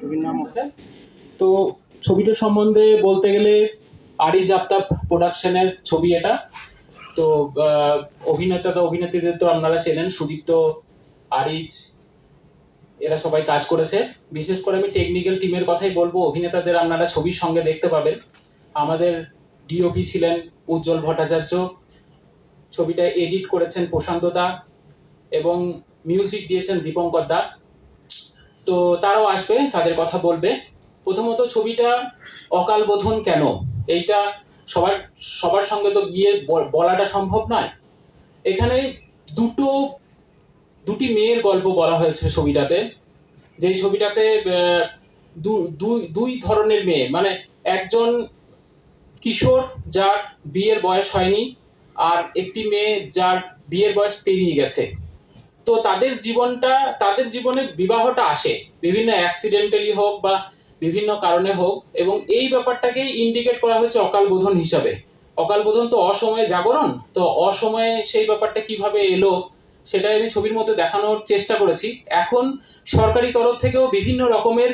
ছবির নাম হচ্ছে। তো ছবিটা সম্বন্ধে বলতে গেলে আরিজ আফতাব প্রোডাকশনের ছবি এটা। তো অভিনেতা তো অভিনেত্রীদের তো আপনারা চেনেন, সুদীপ্ত, আরিজ, এরা সবাই কাজ করেছে। বিশেষ করে আমি টেকনিক্যাল টিমের কথাই বলব, অভিনেতাদের আপনারা ছবির সঙ্গে দেখতে পাবেন। আমাদের ডিওপি ছিলেন উজ্জ্বল ভট্টাচার্য। ছবিটা এডিট করেছেন প্রশান্ত দা এবং মিউজিক দিয়েছেন দীপঙ্কর দা। তো তারাও আসবে, তাদের কথা বলবে। প্রথমত ছবিটা অকাল বোধন কেন? এইটা সবার সবার সঙ্গে তো গিয়ে বল- বলাটা সম্ভব নয়। এখানে দুটো, দুটি মেয়ের গল্প বলা হয়েছে ছবিটাতে। যেই ছবিটাতে দুই ধরনের মেয়ে মানে একজন কিশোর যার বিয়ের বয়স হয়নি, আর একটি মেয়ে যার বিয়ের বয়স পেরিয়ে গেছে। তো তাদের জীবনটা, তাদের জীবনে বিবাহটা আসে। বিভিন্ন অ্যাক্সিডেন্টালি হোক বা বিভিন্ন কারণে হোক এবং এই ব্যাপারটাকেই ইন্ডিকেট করা হয়েছে অকাল বোধন হিসাবে। অকাল বোধন তো অসময়ে জাগরণ, তো অসময়ে সেই ব্যাপারটা কীভাবে এলো সেটাই আমি ছবির মধ্যে দেখানোর চেষ্টা করেছি। এখন সরকারি তরফ থেকেও বিভিন্ন রকমের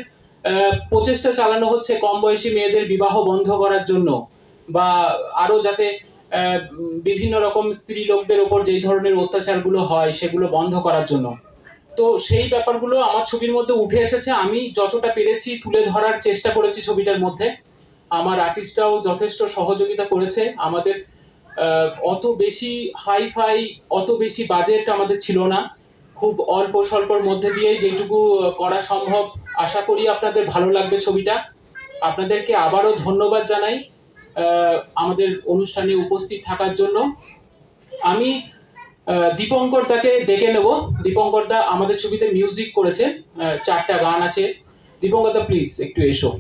প্রচেষ্টা চালানো হচ্ছে কম বয়সী মেয়েদের বিবাহ বন্ধ করার জন্য বা আরও যাতে বিভিন্ন রকম স্ত্রী লোকদের ওপর যেই ধরনের অত্যাচারগুলো হয়, সেগুলো বন্ধ করার জন্য। তো সেই ব্যাপারগুলো আমার ছবির মধ্যে উঠে এসেছে। আমি যতটা পেরেছি তুলে ধরার চেষ্টা করেছি ছবিটার মধ্যে। আমার আর্টিস্টরাও যথেষ্ট সহযোগিতা করেছে। আমাদের অত বেশি হাই ফাই অত বেশি বাজেট আমাদের ছিল না। খুব অল্প স্বল্পর মধ্যে দিয়ে যেটুকু করা সম্ভব, আশা করি আপনাদের ভালো লাগবে ছবিটা। আপনাদেরকে আবারও ধন্যবাদ জানাই। আমাদের অনুষ্ঠানে উপস্থিত থাকার জন্য আমি দীপঙ্কর দাকে ডেকে নেব। দীপঙ্কর দা আমাদের ছবিতে মিউজিক করেছে চারটা গান আছে। দীপঙ্কর দা প্লিজ একটু এসো।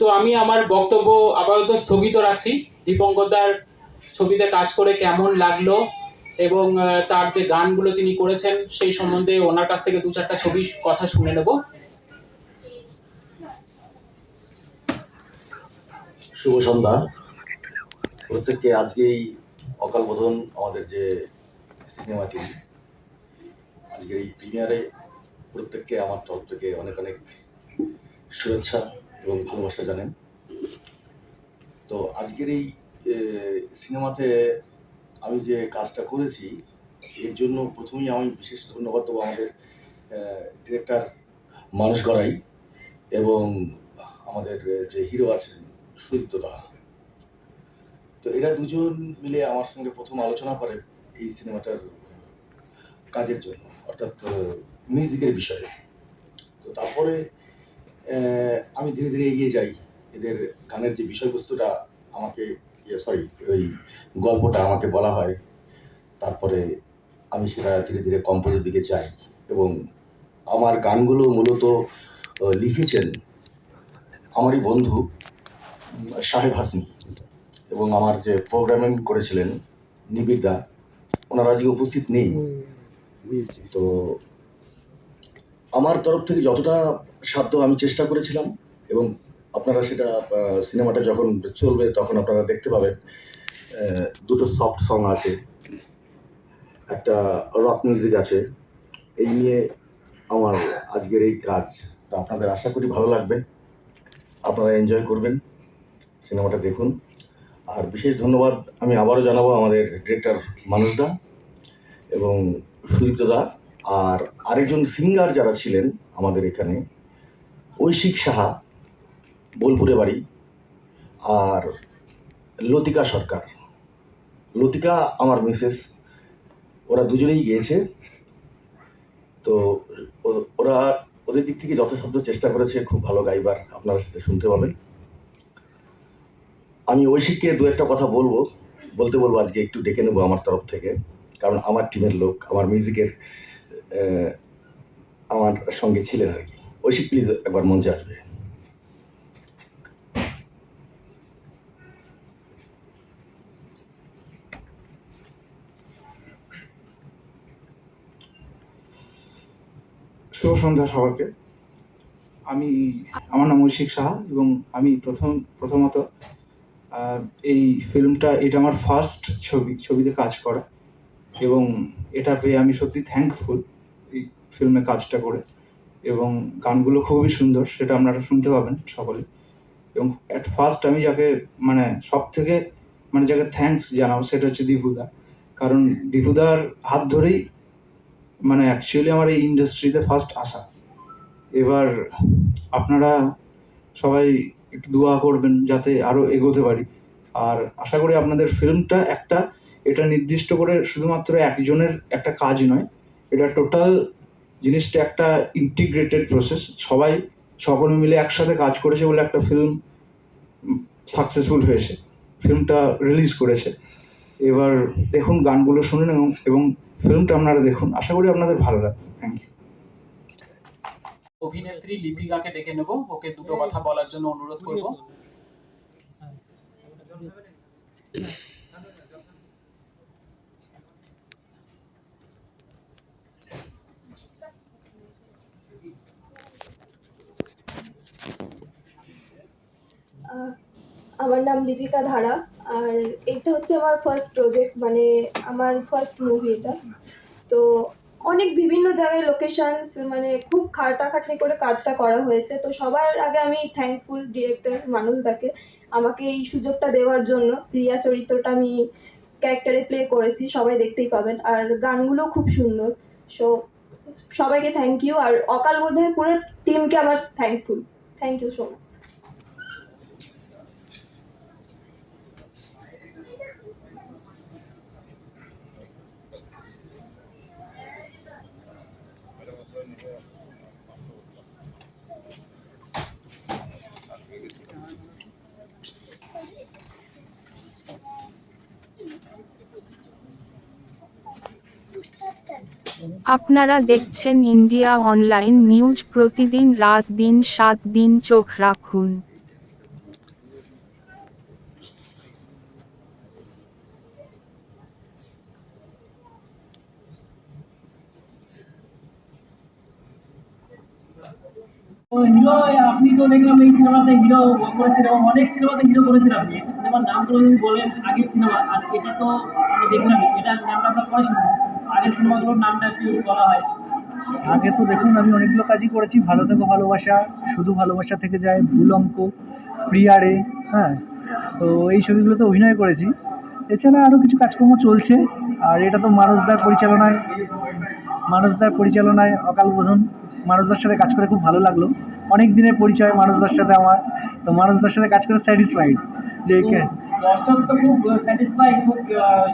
তো আমি আমার বক্তব্য আপাতত স্থগিত রাখছি। দীপঙ্কর দার ছবিতে কাজ করে কেমন লাগল এবং তার যে গানগুলো তিনি করেছেন সেই সম্বন্ধে ওনার কাছ থেকে দু চারটা ছবি কথা শুনে নেব। শুভ সন্ধ্যা। প্রত্যেককে আজকেই অকাল বোধন আমাদের যে সিনেমাটি আজকের এই প্রিমিয়ারে প্রত্যেককে আমার তরফ থেকে অনেক অনেক শুভেচ্ছা এবং ভালোবাসা জানেন তো আজকের এই সিনেমাতে আমি যে কাজটা করেছি, এর জন্য প্রথমেই আমি বিশেষ ধন্যবাদ দেবো আমাদের ডিরেক্টর মানুষ গড়াই এবং আমাদের যে হিরো আছেন সুদীপ্ত দা তো এরা দুজন মিলে আমার সঙ্গে প্রথম আলোচনা করে এই সিনেমাটার কাজের জন্য, অর্থাৎ মিউজিকের বিষয়ে। তো তারপরে আমি ধীরে ধীরে এগিয়ে যাই। এদের গানের যে বিষয়বস্তুটা আমাকে সরি ওই গল্পটা আমাকে বলা হয়, তারপরে আমি সেটা ধীরে ধীরে কম্পোজের দিকে যাই এবং আমার গানগুলো মূলত লিখেছেন আমারই বন্ধু সাহেব হাসমি। এবং আমার যে প্রোগ্রামিং করেছিলেন নিবিড় দা ওনারা আজকে উপস্থিত নেই। তো আমার তরফ থেকে যতটা সাধ্য আমি চেষ্টা করেছিলাম এবং আপনারা সেটা সিনেমাটা যখন চলবে তখন আপনারা দেখতে পাবেন দুটো সফট সং আছে একটা রক মিউজিক আছে এই নিয়ে আমার আজকের এই কাজ। তো আপনাদের আশা করি ভালো লাগবে আপনারা এনজয় করবেন সিনেমাটা দেখুন। আর বিশেষ ধন্যবাদ, আমি আবারও জানাব আমাদের ডিরেক্টর মানুষদা এবং সুদীপ্তদা আর আরেকজন সিঙ্গার যারা ছিলেন আমাদের এখানে, ঐশিক সাহা, বোলপুরে বাড়ি আর লতিকা সরকার। লতিকা আমার মিসেস ওরা দুজনেই গিয়েছে। তো ওরা ওদের দিক থেকে যথাসাধ্য চেষ্টা করেছে খুব ভালো গাইবার, আপনারা সাথে শুনতে পাবেন। আমি ঐশিককে দু একটা কথা বলব, বলতে বলব আজকে একটু ডেকে নেব আমার তরফ থেকে। কারণ আমার টিমের লোক, আমার মিউজিকের আমার সঙ্গে ছিলেন আর কি। ঐশিক প্লিজ একবার মঞ্চে আসবে। শুভ সন্ধ্যা সবাইকে। আমি, আমার নাম ঐশিক সাহা এবং আমি প্রথম, প্রথমত এই ফিল্মটা, এটা আমার ফার্স্ট ছবি, ছবিতে কাজ করা। এবং এটা পেয়ে আমি সত্যি থ্যাঙ্কফুল এই ফিল্মে কাজটা করে। এবং গানগুলো খুবই সুন্দর, সেটা আপনারা শুনতে পাবেন সকলে। এবং অ্যাট ফার্স্ট আমি যাকে মানে সব থেকে মানে যাকে থ্যাঙ্কস জানাব, সেটা হচ্ছে দীপুদা। কারণ দীপুদার হাত ধরেই মানে অ্যাকচুয়ালি আমার এই ইন্ডাস্ট্রিতে ফার্স্ট আসা। এবার আপনারা সবাই একটু দোয়া করবেন যাতে আরও এগোতে পারি। আর আশা করি আপনাদের ফিল্মটা একটা, এটা নির্দিষ্ট করে শুধুমাত্র একজনের একটা কাজ নয়, এটা টোটাল জিনিসটা একটা ইন্টিগ্রেটেড প্রসেস সবাই, সকলে মিলে একসাথে কাজ করেছে বলে একটা ফিল্ম সাকসেসফুল হয়েছে। ফিল্মটা রিলিজ করেছে। এবার দেখুন গানগুলো শুনুন এবং ফিল্মটা আপনারা দেখুন। আশা করি আপনাদের ভালো লাগবে। থ্যাংক ইউ অভিনেত্রী লিপিকাকে ডেকে নেব। ওকে দুটো কথা বলার জন্য অনুরোধ করব। আমার নাম লিপিকা ধারা। আর এটা হচ্ছে আমার ফার্স্ট প্রজেক্ট মানে আমার ফার্স্ট মুভি এটা। তো অনেক বিভিন্ন জায়গায় লোকেশনস মানে খুব খাটাখাটনি করে কাজটা করা হয়েছে। তো সবার আগে আমি থ্যাঙ্কফুল ডিরেক্টর মানুষ মানুষদাকে আমাকে এই সুযোগটা দেওয়ার জন্য প্রিয়া চরিত্রটা আমি ক্যারেক্টারে প্লে করেছি, সবাই দেখতেই পাবেন। আর গানগুলো খুব সুন্দর। সো সবাইকে থ্যাংক ইউ আর অকাল বোধনের পুরো টিমকে আমার thankful thank you so much আপনারা দেখছেন ইন্ডিয়া অনলাইন নিউজ প্রতিদিন রাত দিন সাত দিন চোখ রাখুন। আপনি তো দেখলাম এই সিনেমাতে হিরো করেছেন এবং অনেক সিনেমাতে হিরো করেছেন আপনি। সিনেমার যদি বলেন, আগের সিনেমা, আর এটা তো আমি দেখলাম এটার নামটা সিনেমাগুলোর বলা হয়? আগে তো দেখুন, আমি অনেকগুলো কাজই করেছি। ভালো থেকে, ভালোবাসা। শুধু ভালোবাসা থেকে যায়, ভুল অঙ্ক, প্রিয়ারে হ্যাঁ? তো এই ছবিগুলোতে অভিনয় করেছি। এছাড়া আরও কিছু কাজকর্ম চলছে। আর এটা তো মানসদার পরিচালনায় মানসদার পরিচালনায় অকাল বোধন মানসদার সাথে কাজ করে খুব ভালো লাগল। অনেক দিনের পরিচয় মানসদার সাথে আমার। তো মানসদার সাথে কাজ করে স্যাটিসফাইড যে দর্শক তো খুব স্যাটিসফাই খুব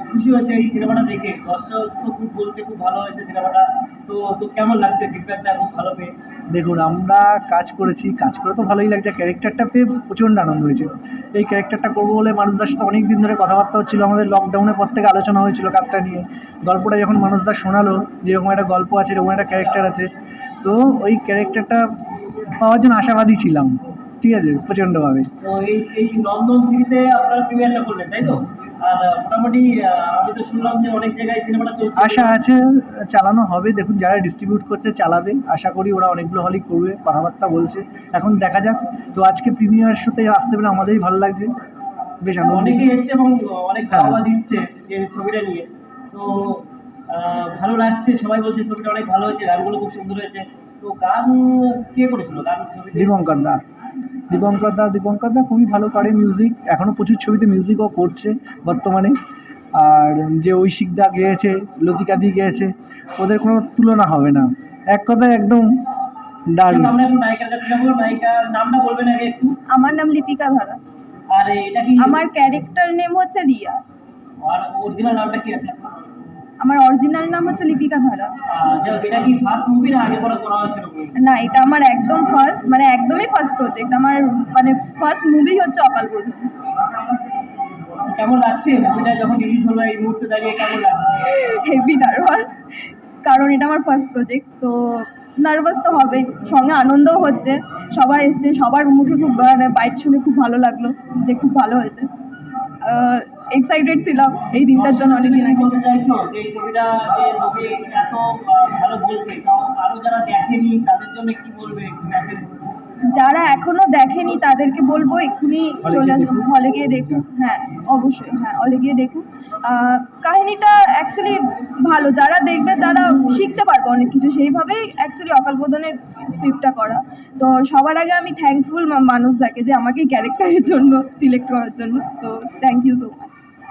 খুশি হয়েছে এই সিনেমাটা দেখে দর্শক তো খুব বলছে খুব ভালো হয়েছে সিনেমাটা তো তো কেমন লাগছে ফিডব্যাকটা খুব ভালো পেয়ে দেখুন, আমরা কাজ করেছি, কাজ করে তো ভালোই লাগছে। ক্যারেক্টারটা পেয়ে প্রচণ্ড আনন্দ হয়েছিল এই ক্যারেক্টারটা করব বলে মানুষদার সাথে অনেক দিন ধরে কথাবার্তা হচ্ছিল, আমাদের লকডাউনের পর থেকে আলোচনা হয়েছিল কাজটা নিয়ে। গল্পটা যখন মানুষদা শোনালো যে এরকম একটা গল্প আছে, এরকম একটা ক্যারেক্টার আছে, তো ওই ক্যারেক্টারটা পাওয়ার জন্য আশাবাদী ছিলাম। ঠিক আছে প্রচণ্ডভাবে। তো এই এই নন্দন থ্রিতে আপনারা প্রিমিয়ারটা করলেন তাই তো? আর মোটামুটি আমি তো শুনলাম যে অনেক জায়গায় সিনেমাটা চলছে। আশা আছে চালানো হবে। দেখুন যারা ডিস্ট্রিবিউট করছে চালাবে। আশা করি ওরা অনেকগুলো হলই করবে কথাবার্তা বলছে। এখন দেখা যাক। তো আজকে প্রিমিয়ার শোতে আসতে পেরে আমাদেরই ভালো লাগছে। বেশ আনন্দ অনেকে এসছে এবং অনেক হ্যাঁ। বাবা দিচ্ছে যে ছবিটা নিয়ে। তো ভালো লাগছে সবাই বলছে ছবিটা অনেক ভালো হয়েছে গানগুলো খুব সুন্দর হয়েছে। তো গান কে করেছিল? গান দীপঙ্কর দা। দীপঙ্কর দা দীপঙ্কর দা খুবই ভালো করে মিউজিক এখনও প্রচুর ছবিতে মিউজিকও করছে বর্তমানে। আর যে ঐশিক দা গেয়েছে লতিকা দি গেয়েছে ওদের কোনো তুলনা হবে না। এক কথায় একদম দারুণ আমরা নাম লিপিকা ধারা। আর এটা কি? আমার ক্যারেক্টার নেম হচ্ছে রিয়া। আর অরিজিনাল নামটা কি আছে? আমার অরিজিনাল নাম হচ্ছে লিপিকা ধারা। আহ, এটা কি ফার্স্ট মুভি না এটা আমার একদম ফার্স্ট মানে একদমই ফার্স্ট প্রজেক্ট আমার মানে ফার্স্ট মুভি হচ্ছে অকাল বোধন কেমন লাগছে? মুভিটা যখন রিলিজ হলো এই মুহূর্তে দাঁড়িয়ে কেমন লাগছে? হেভি নার্ভাস কারণ এটা আমার ফার্স্ট প্রজেক্ট তো নার্ভাস তো হবেই। সঙ্গে আনন্দও হচ্ছে। সবাই এসছে সবার মুখে খুব মানে বাইট শুনে খুব ভালো লাগল যে খুব ভালো হয়েছে। এক্সাইটেড ছিলাম এই দিনটার জন্য অনেকদিন কি আগে। যারা দেখেনি তাদের জন্য কি বলবে মেসেজ যারা এখনও দেখেনি তাদেরকে বলব এক্ষুনি চলে গিয়ে আসব হলে গিয়ে দেখুন। হ্যাঁ অবশ্যই হ্যাঁ হলে গিয়ে দেখুন। কাহিনীটা অ্যাকচুয়ালি ভালো। যারা দেখবে তারা শিখতে পারবে অনেক কিছু। সেইভাবেই অ্যাকচুয়ালি অকালবোধনের স্ক্রিপ্টটা করা। তো সবার আগে আমি থ্যাঙ্কফুল মানুষদাকে যে আমাকে ক্যারেক্টারের জন্য সিলেক্ট করার জন্য। তো থ্যাংক ইউ সো মাচ